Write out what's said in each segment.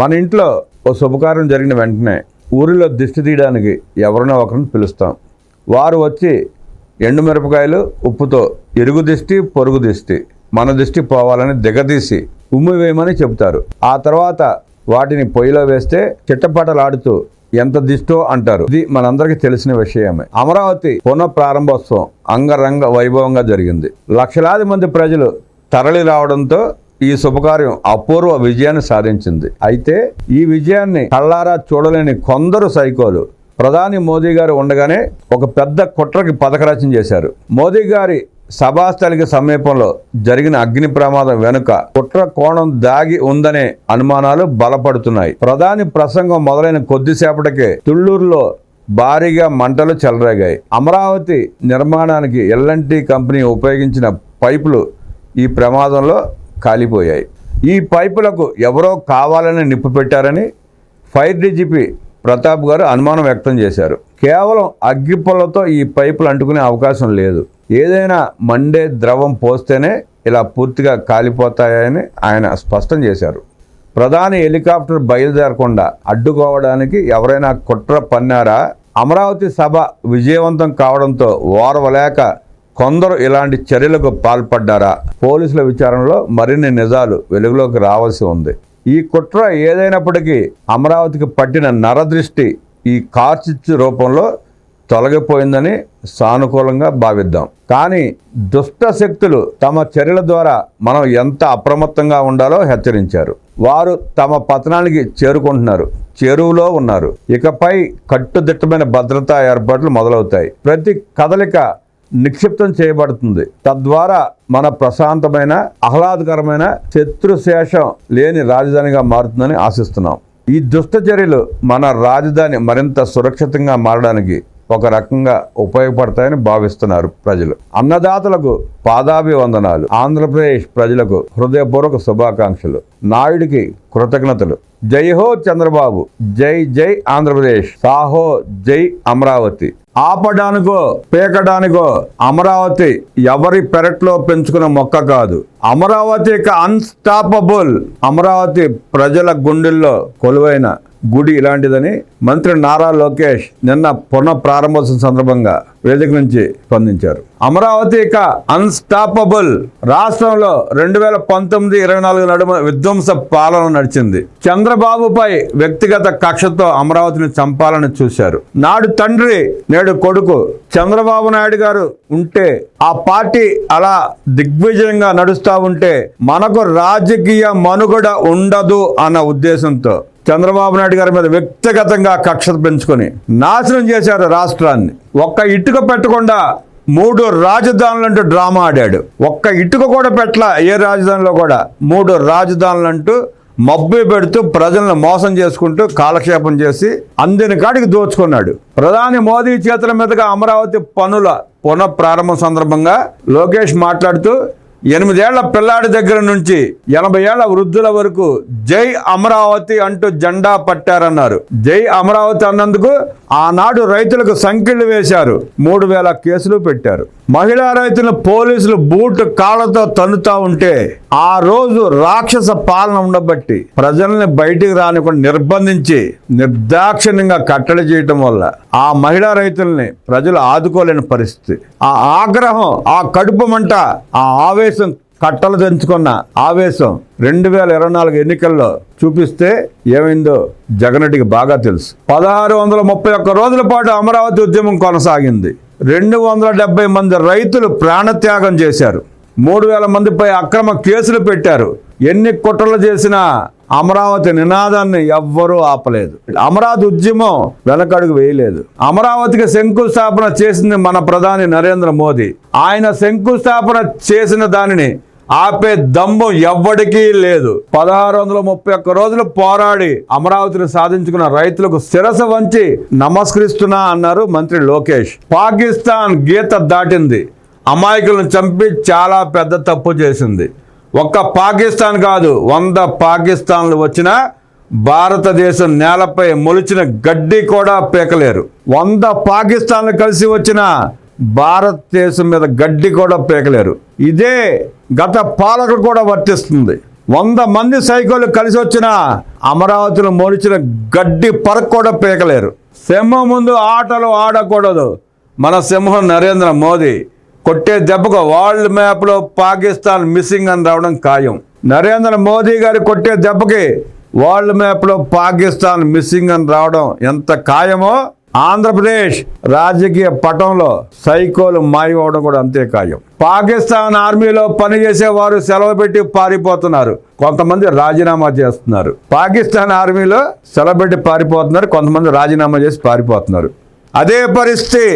మన ఇంట్లో ఓ శుభకార్యం జరిగిన వెంటనే ఊరిలో దిష్టి తీయడానికి ఎవరినో ఒకరిని పిలుస్తాం. వారు వచ్చి ఎండుమిరపకాయలు ఉప్పుతో ఎరుగు దిష్టి పొరుగు దిష్టి మన దిష్టి పోవాలని దిగదీసి ఉమ్మి వేయమని చెబుతారు. ఆ తర్వాత వాటిని పొయ్యిలో వేస్తే చిట్టపటలాడుతూ ఎంత దిష్టో అంటారు. ఇది మనందరికీ తెలిసిన విషయమే. అమరావతి పునః ప్రారంభోత్సవం అంగరంగ వైభవంగా జరిగింది. లక్షలాది మంది ప్రజలు తరలి రావడంతో ఈ శుభకార్యం అపూర్వ విజయాన్ని సాధించింది. అయితే ఈ విజయాన్ని కళ్ళారా చూడలేని కొందరు సైకోలు ప్రధాని మోదీ గారు ఉండగానే ఒక పెద్ద కుట్రకి పథకరచన చేశారు. మోదీ గారి సభాస్థలికి సమీపంలో జరిగిన అగ్ని ప్రమాదం వెనుక కుట్ర కోణం దాగి ఉందనే అనుమానాలు బలపడుతున్నాయి. ప్రధాని ప్రసంగం మొదలైన కొద్దిసేపటికే తుళ్ళూరులో భారీగా మంటలు చెలరేగాయి. అమరావతి నిర్మాణానికి ఎల్ఎన్టీ కంపెనీ ఉపయోగించిన పైపులు ఈ ప్రమాదంలో కాలిపోయాయి. ఈ పైపులకు ఎవరో కావాలని నిప్పు పెట్టారని ఫైర్ డీజీపీ ప్రతాప్ గారు అనుమానం వ్యక్తం చేశారు. కేవలం అగ్గిపుల్లతో ఈ పైపులు అంటుకునే అవకాశం లేదు. ఏదైనా మండే ద్రవం పోస్తేనే ఇలా పూర్తిగా కాలిపోతాయని ఆయన స్పష్టం చేశారు. ప్రధాని హెలికాప్టర్ బయలుదేరకుండా అడ్డుకోవడానికి ఎవరైనా కుట్ర పన్నారా? అమరావతి సభ విజయవంతం కావడంతో ఓర్వలేక కొందరు ఇలాంటి చర్యలకు పాల్పడ్డారా? పోలీసుల విచారణలో మరిన్ని నిజాలు వెలుగులోకి రావాల్సి ఉంది. ఈ కుట్ర ఏదైనప్పటికీ అమరావతికి పట్టిన నరదృష్టి ఈ కార్చిచ్చు రూపంలో తొలగిపోయిందని సానుకూలంగా భావిద్దాం. కానీ దుష్ట శక్తులు తమ చర్యల ద్వారా మనం ఎంత అప్రమత్తంగా ఉండాలో హెచ్చరించారు. వారు తమ పతనానికి చేరుకుంటున్నారు చెరువులో ఉన్నారు. ఇకపై కట్టుదిట్టమైన భద్రతా ఏర్పాట్లు మొదలవుతాయి. ప్రతి కదలిక నిక్షిప్తం చేయబడుతుంది. తద్వారా మన ప్రశాంతమైన ఆహ్లాదకరమైన శత్రుశేషం లేని రాజధానిగా మారుతుందని ఆశిస్తున్నాం. ఈ దుష్ట చర్యలు మన రాజధాని మరింత సురక్షితంగా మారడానికి ఒక రకంగా ఉపయోగపడతాయని భావిస్తున్నారు ప్రజలు. అన్నదాతలకు పాదాభివందనాలు. ఆంధ్రప్రదేశ్ ప్రజలకు హృదయపూర్వక శుభాకాంక్షలు. నాయుడికి కృతజ్ఞతలు. జై హో చంద్రబాబు. జై జై ఆంధ్రప్రదేశ్. సాహో జై అమరావతి. ఆపడానికో పీకడానికో అమరావతి ఎవరి పెరట్లో పెంచుకున్న మొక్క కాదు. అమరావతి ఇక అన్స్టాపబుల్ అమరావతి ప్రజల గుండెల్లో కొలువైన గుడి ఇలాంటిదని మంత్రి నారా లోకేష్ నిన్న పునః ప్రారంభోత్సవం సందర్భంగా వేదిక నుంచి స్పందించారు. అమరావతి ఇక అన్స్టాపబుల్ రాష్ట్రంలో రెండు వేల పంతొమ్మిది ఇరవై నాలుగు నడుమ విధ్వంస పాలన నడిచింది. చంద్రబాబుపై వ్యక్తిగత కక్షతో అమరావతిని చంపాలని చూశారు. నాడు తండ్రి నేడు కొడుకు చంద్రబాబు నాయుడు గారు ఉంటే ఆ పార్టీ అలా దిగ్విజయంగా నడుస్తూ ఉంటే మనకు రాజకీయ మనుగడ ఉండదు అన్న ఉద్దేశంతో చంద్రబాబు నాయుడు గారి మీద వ్యక్తిగతంగా కక్ష పెంచుకొని నాశనం చేశారు రాష్ట్రాన్ని. ఒక్క ఇటుక పెట్టకుండా మూడు రాజధానులంటూ డ్రామా ఆడాడు. ఒక్క ఇటుక కూడా పెట్టల ఏ రాజధానిలో కూడా. మూడు రాజధానులంటూ మబ్బు పెడుతూ ప్రజలను మోసం చేసుకుంటూ కాలక్షేపం చేసి అందిన కాడికి దోచుకున్నాడు. ప్రధాని మోదీ చేతుల మీదుగా అమరావతి పనుల పునఃప్రారంభం సందర్భంగా లోకేష్ మాట్లాడుతూ ఎనిమిదేళ్ళ పిల్లాడి దగ్గర నుంచి ఎనభై ఏళ్ళ వృద్ధుల వరకు జై అమరావతి అంటూ జెండా పట్టారన్నారు. జై అమరావతి అన్నందుకు ఆనాడు రైతులకు సంఖ్యలు వేశారు. మూడు వేల కేసులు పెట్టారు. మహిళా రైతులు పోలీసులు బూట్ కాళ్ళతో తన్నుతా ఉంటే ఆ రోజు రాక్షస పాలన ఉండబట్టి ప్రజల్ని బయటికి రానికుండా నిర్బంధించి నిర్దాక్షిణ్యంగా కట్టడి చేయటం వల్ల ఆ మహిళా రైతుల్ని ప్రజలు ఆదుకోలేని పరిస్థితి. ఆ ఆగ్రహం ఆ కడుపు మంట ఆ ఆవేశం కట్టలు తెంచుకున్న ఆవేశం రెండు వేల ఇరవై నాలుగు ఎన్నికల్లో చూపిస్తే ఏమైందో జగన్రెడ్డికి బాగా తెలుసు. పదహారు వందల ముప్పై ఒక్క రోజుల పాటు అమరావతి ఉద్యమం కొనసాగింది. రెండు వందల డెబ్బై మంది రైతులు ప్రాణత్యాగం చేశారు. మూడు వేల మందిపై అక్రమ కేసులు పెట్టారు. ఎన్ని కుట్రలు చేసినా అమరావతి నినాదాన్ని ఎవ్వరూ ఆపలేదు. అమరావతి ఉద్యమం వెనకడుగు వేయలేదు. అమరావతికి శంకుస్థాపన చేసింది మన ప్రధాని నరేంద్ర మోదీ. ఆయన శంకుస్థాపన చేసిన దానిని ఆపే దమ్ము ఎవ్వడికీ లేదు. పదహారు వందల ముప్పై ఒక్క రోజులు పోరాడి అమరావతిని సాధించుకున్న రైతులకు శిరస వంచి నమస్కరిస్తున్నా అన్నారు మంత్రి లోకేష్. పాకిస్తాన్ గీత దాటింది. అమాయకులను చంపి చాలా పెద్ద తప్పు చేసింది. ఒక్క పాకిస్తాన్ కాదు వంద పాకిస్తాన్లు వచ్చినా భారతదేశం నేలపై మొలిచిన గడ్డి కూడా పీకలేరు. వంద పాకిస్తాన్లు కలిసి వచ్చిన భారతదేశం మీద గడ్డి కూడా పీకలేరు. ఇదే గత పాలకులు కూడా వర్తిస్తుంది. వంద మంది సైకోలు కలిసి వచ్చిన అమరావతిలో మొలిచిన గడ్డి పరకు కూడా పీకలేరు. సింహం ముందు ఆటలు ఆడకూడదు. మన సింహం నరేంద్ర మోదీ. కొట్టే దెబ్బకు వరల్డ్ మ్యాప్లో పాకిస్తాన్ మిస్సింగ్ అని రావడం ఖాయం. నరేంద్ర మోదీ గారి కొట్టే దెబ్బకి వరల్డ్ మ్యాప్లో పాకిస్తాన్ మిస్సింగ్ అని రావడం ఎంత ఖాయమో ఆంధ్రప్రదేశ్ రాజకీయ పటంలో సైకోలు మాయవడం కూడా అంతే ఖాయం. పాకిస్తాన్ ఆర్మీలో పనిచేసే వారు సెలవు పెట్టి పారిపోతున్నారు. కొంతమంది రాజీనామా చేస్తున్నారు. పాకిస్తాన్ ఆర్మీలో సెలవు పెట్టి పారిపోతున్నారు. కొంతమంది రాజీనామా చేసి పారిపోతున్నారు. అదే పరిస్థితి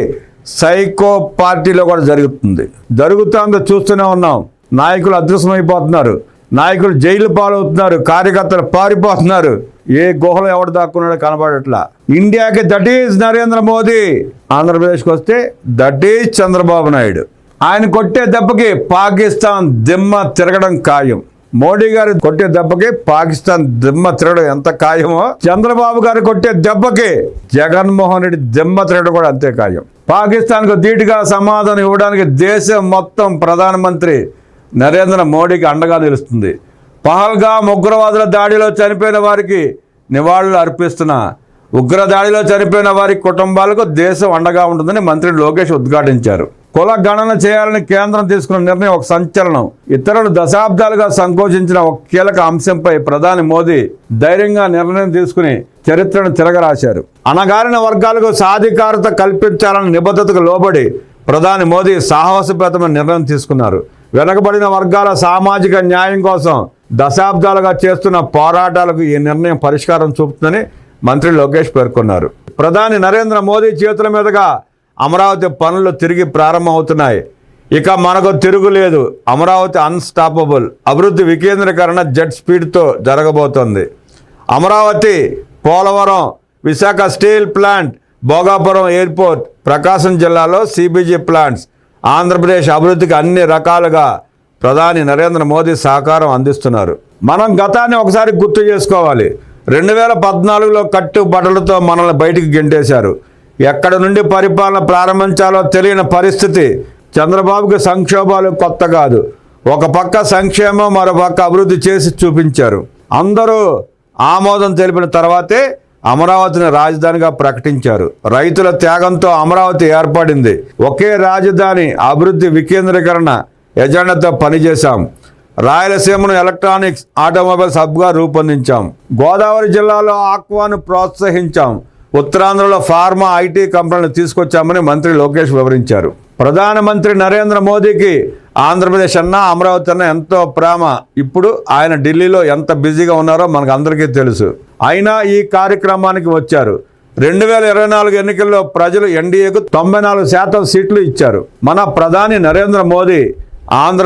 సైకో పార్టీలో కూడా జరుగుతుంది. జరుగుతుందో చూస్తూనే ఉన్నాం. నాయకులు అదృశ్యమైపోతున్నారు. నాయకులు జైలు పాలవుతున్నారు. కార్యకర్తలు పారిపోతున్నారు. ఏ గుహలో ఎవడు దాక్కున్నాడో కనబడట్లా. ఇండియాకి దట్ ఈజ్ నరేంద్ర మోదీ. ఆంధ్రప్రదేశ్కి వస్తే దట్ ఈజ్ చంద్రబాబు నాయుడు. ఆయన కొట్టే దెబ్బకి పాకిస్తాన్ దిమ్మ తిరగడం ఖాయం. మోడీ గారు కొట్టే దెబ్బకి పాకిస్తాన్ దిమ్మ తిరగడం ఎంత ఖాయమో చంద్రబాబు గారు కొట్టే దెబ్బకి జగన్మోహన్ రెడ్డి దిమ్మ తిరగడం కూడా అంతే ఖాయం. పాకిస్తాన్కు ధీటుగా సమాధానం ఇవ్వడానికి దేశం మొత్తం ప్రధానమంత్రి నరేంద్ర మోడీకి అండగా నిలుస్తుంది. పహల్గా ఉగ్రవాదుల దాడిలో చనిపోయిన వారికి నివాళులు అర్పిస్తున్న ఉగ్ర దాడిలో చనిపోయిన వారి కుటుంబాలకు దేశం అండగా ఉంటుందని మంత్రి లోకేష్ ఉద్ఘాటించారు. కుల గణన చేయాలని కేంద్రం తీసుకున్న నిర్ణయం ఒక సంచలనం. ఇతరులు దశాబ్దాలుగా సంకోచించిన ఒక కీలక అంశంపై ప్రధాని మోదీ ధైర్యంగా నిర్ణయం తీసుకుని చరిత్రను తిరగరాశారు. అణగారిన వర్గాలకు సాధికారత కల్పించాలని నిబద్ధతకు లోబడి ప్రధాని మోదీ సాహసపేతమైన నిర్ణయం తీసుకున్నారు. వెనకబడిన వర్గాల సామాజిక న్యాయం కోసం దశాబ్దాలుగా చేస్తున్న పోరాటాలకు ఈ నిర్ణయం పరిష్కారం చూపుతుందని మంత్రి లోకేష్ పేర్కొన్నారు. ప్రధాని నరేంద్ర మోదీ చేతుల మీదుగా అమరావతి పనులు తిరిగి ప్రారంభమవుతున్నాయి. ఇక మనకు తిరుగులేదు. అమరావతి అన్స్టాపబుల్ అభివృద్ధి వికేంద్రీకరణ జెట్ స్పీడ్తో జరగబోతోంది. Amaravati Polavaram Visakha steel plant Bhogapuram airport Prakasam జిల్లాలో సిబిజీ ప్లాంట్స్ ఆంధ్రప్రదేశ్ అభివృద్ధికి అన్ని రకాలుగా ప్రధాని నరేంద్ర మోదీ సహకారం అందిస్తున్నారు. మనం గతాన్ని ఒకసారి గుర్తు చేసుకోవాలి. రెండు వేల పద్నాలుగులో కట్టుబట్టలతో మనల్ని బయటికి గెంటేశారు. ఎక్కడ నుండి పరిపాలన ప్రారంభించాలో తెలియని పరిస్థితి చంద్రబాబుకి సంక్షోభాలు కొత్త కాదు. ఒక పక్క సంక్షేమం మరో పక్క అభివృద్ధి చేసి చూపించారు. అందరూ ఆమోదం తెలిపిన తర్వాతే అమరావతిని రాజధానిగా ప్రకటించారు. రైతుల త్యాగంతో అమరావతి ఏర్పడింది. ఒకే రాజధాని అభివృద్ధి వికేంద్రీకరణ ఎజెండాతో పనిచేశాం. రాయలసీమను ఎలక్ట్రానిక్స్ ఆటోమొబైల్స్ హబ్గా రూపొందించాం. గోదావరి జిల్లాలో ఆక్వాను ప్రోత్సహించాం. ఉత్తరాంధ్రలో ఫార్మా ఐటీ కంపెనీలు తీసుకొచ్చామని మంత్రి లోకేష్ వివరించారు. ప్రధానమంత్రి నరేంద్ర మోదీకి ఆంధ్రప్రదేశ్ అన్న అమరావతి అన్న ఎంతో ప్రేమ. ఇప్పుడు ఆయన ఢిల్లీలో ఎంత బిజీగా ఉన్నారో మనకు అందరికీ తెలుసు. అయినా ఈ కార్యక్రమానికి వచ్చారు. రెండు వేల ఇరవై నాలుగు ఎన్నికల్లో ప్రజలు ఎన్డీఏకు తొంభై నాలుగు శాతం సీట్లు ఇచ్చారు. మన ప్రధాని నరేంద్ర మోదీ ఆంధ్ర